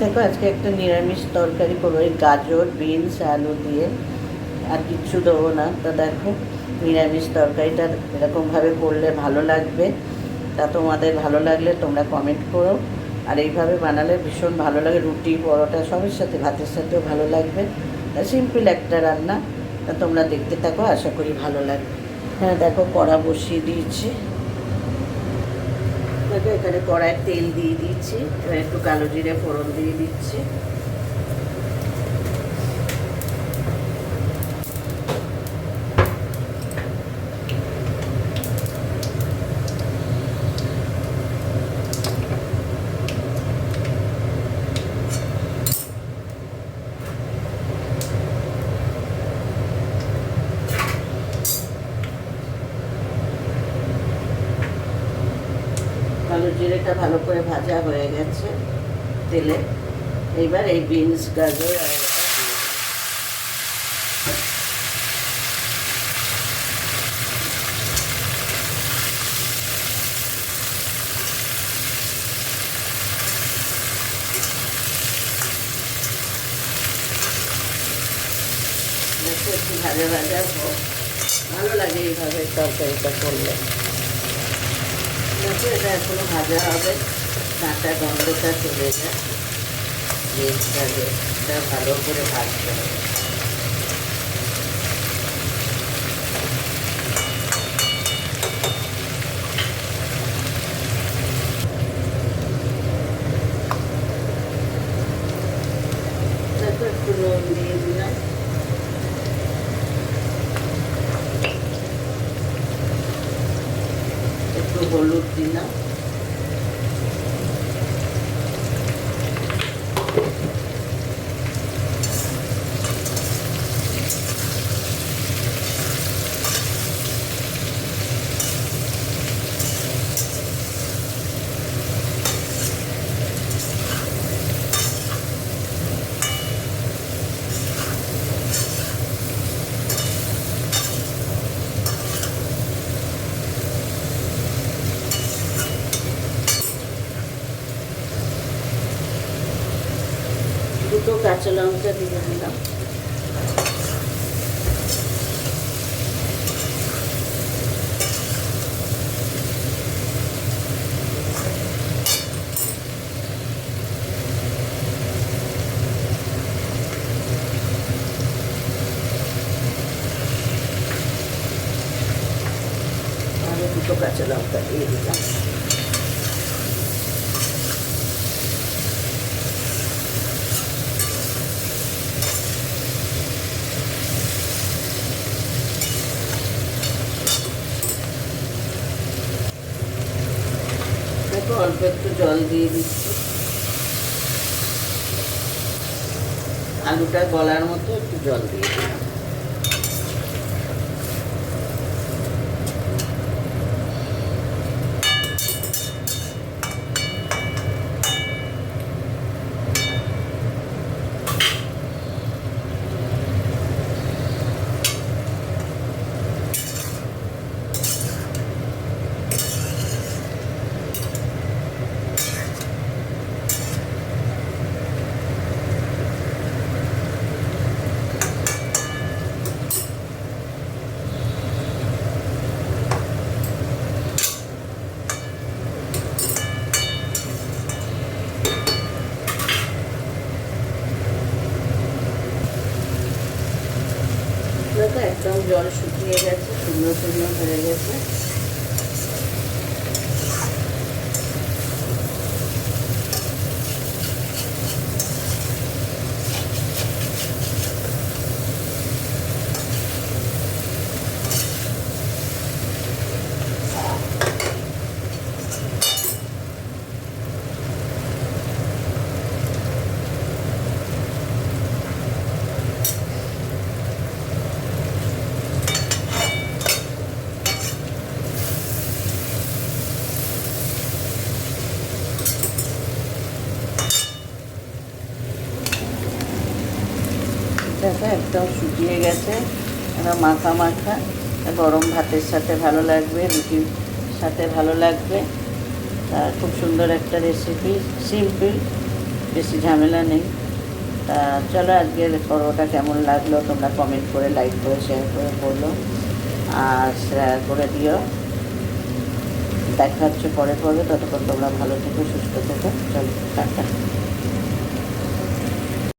দেখো, আজকে একটা নিরামিষ তরকারি করব। এই গাজর, বিনস, আলু দিয়ে আর কিচ্ছু দেবো না। তা দেখো, নিরামিষ তরকারিটা এরকমভাবে করলে ভালো লাগবে। তা তোমাদের ভালো লাগলে তোমরা কমেন্ট করো। আর এইভাবে বানালে ভীষণ ভালো লাগে। রুটি, পরোটা সবের সাথে, ভাতের সাথেও ভালো লাগবে। সিম্পল একটা রান্না। তা তোমরা দেখতে থাকো, আশা করি ভালো লাগবে। হ্যাঁ দেখো, কড়া বসিয়ে দিয়েছি। দেখো এখানে কড়ায় তেল দিয়ে দিচ্ছি এবার একটু কালো জিরে ফোড়ন দিয়ে দিচ্ছি কালো জিরেটা ভালো করে ভাজা হয়ে গেছে তেলে। এইবার এই বিনস, গাজর একটু ভাজা ভাজা ভালো লাগে এইভাবে তরকারিটা করলে। দেখো এটা এখনও ভাজা হবে। কাঁচা গন্ধটা চলে যায় এটা ভালো করে ভাজতে হবে। হলুদ দিলাম দুটো কাঁচা লঙ্কা দিয়ে দিলাম আরও দুটো কাঁচা লঙ্কা দিয়ে দিলাম অল্প একটু জল দিয়ে দিচ্ছি। আলুটা গলার মতো একটু জল দিয়ে দিলাম দেখো একদম জল শুকিয়ে গেছে শুকনো শুকনো হয়ে গেছে। দেখো, একদম শুকিয়ে গেছে। এবার মাখা মাখা। গরম ভাতের সাথে ভালো লাগবে, রুটির সাথে ভালো লাগবে। তা খুব সুন্দর একটা রেসিপি সিম্পল বেশি ঝামেলা নেই। তা চলো আজকের পর্বটা কেমন লাগল, তোমরা কমেন্ট করে লাইক করে শেয়ার করে বলল আর শেয়ার করে দিও। দেখা হচ্ছে পরে পর্বে, ততক্ষণ তোমরা ভালো থেকো, সুস্থ থেকো। চলো, টাটা।